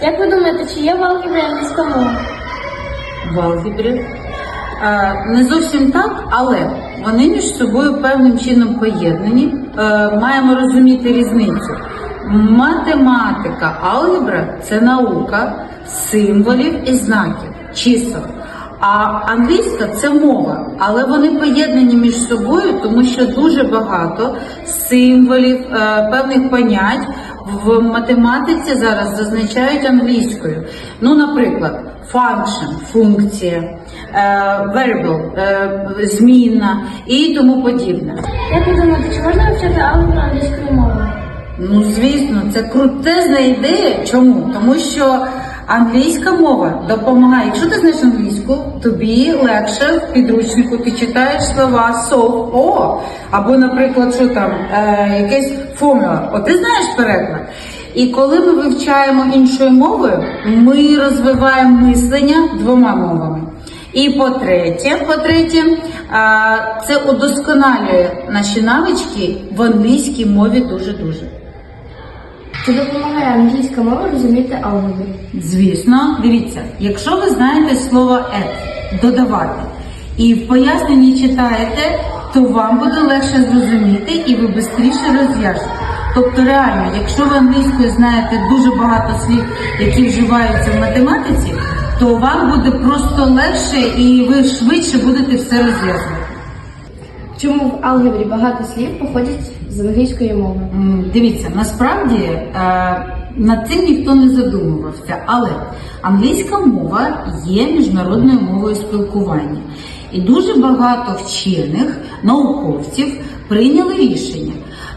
Як ви думаєте, чи є в алгебрі англійська мова? в алгебрі. Е, Не зовсім так, але вони між собою певним чином поєднані. Е, Маємо розуміти різницю. Математика, алгебра це наука символів і знаків, чисел. А англійська це мова, але вони поєднані між собою, тому що дуже багато символів, е, певних понять в математиці зараз зазначають англійською. Ну, наприклад, function – функція, е, variable е, – змінна і тому подібне. Як ви думаєте, чи можна вивчати алгебру англійською мовою? Ну, звісно, це крутезна ідея. Чому? Тому що англійська мова допомагає. Якщо ти знаєш англійську, тобі легше в підручнику ти читаєш слова so, о, або, наприклад, що там, е, якась формула. От ти знаєш переклад. І коли ми вивчаємо іншою мовою, ми розвиваємо мислення двома мовами. І по-третє, по-третє, це удосконалює наші навички в англійській мові дуже-дуже. Чи допомагає англійська мова розуміти алгебру? Звісно, дивіться, якщо ви знаєте слово add, додавати, і в поясненні читаєте, то вам буде легше зрозуміти і ви швидше розв'яжете. Тобто, реально, якщо ви англійською знаєте дуже багато слів, які вживаються в математиці, то вам буде просто легше і ви швидше будете все розв'язувати. Чому в алгебрі багато слів походять з англійської мови? Дивіться, насправді е, над цим ніхто не задумувався, але англійська мова є міжнародною мовою спілкування. І дуже багато вчених науковців прийняли рішення.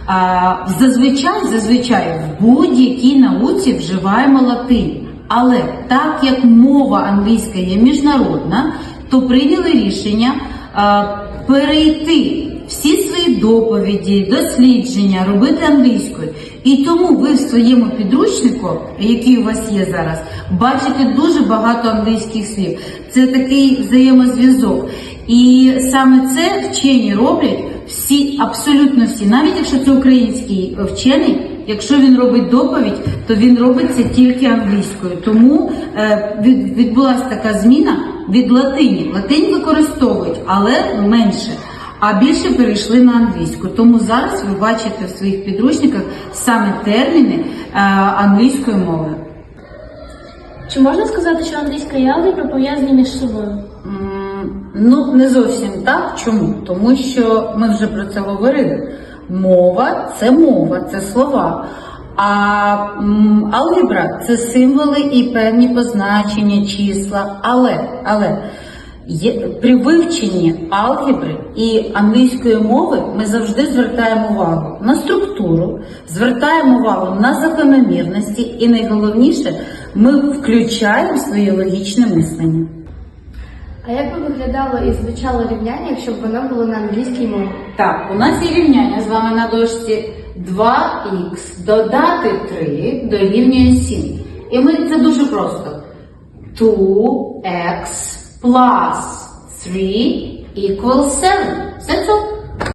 Е, Зазвичай, зазвичай в будь-якій науці вживаємо латинь. Але так як мова англійська є міжнародна, то прийняли рішення е, перейти всі свої доповіді, дослідження робити англійською. І тому ви в своєму підручнику, який у вас є зараз, бачите дуже багато англійських слів. Це такий взаємозв'язок. І саме це вчені роблять всі, абсолютно всі, навіть якщо це український вчений. Якщо він робить доповідь, то він робить це тільки англійською. Тому е, від, відбулася така зміна від латині. Латинь використовують, але менше. А більше перейшли на англійську. Тому зараз ви бачите в своїх підручниках саме терміни е, англійською мовою. Чи можна сказати, що англійська і алгебра пов'язані між собою? Ну, не зовсім так. Чому? Тому що ми вже про це говорили. Мова це мова, це слова. А алгебра це символи і певні позначення, числа. Але, але є, при вивченні алгебри і англійської мови ми завжди звертаємо увагу на структуру, звертаємо увагу на закономірності, і найголовніше, ми включаємо своє логічне мислення. А як би виглядало і звучало рівняння, якщо б воно було на англійській мові? Так, у нас є рівняння з вами на дошці 2х додати 3 дорівнює 7. І ми це дуже просто. 2x plus 3 equals 7. Все це.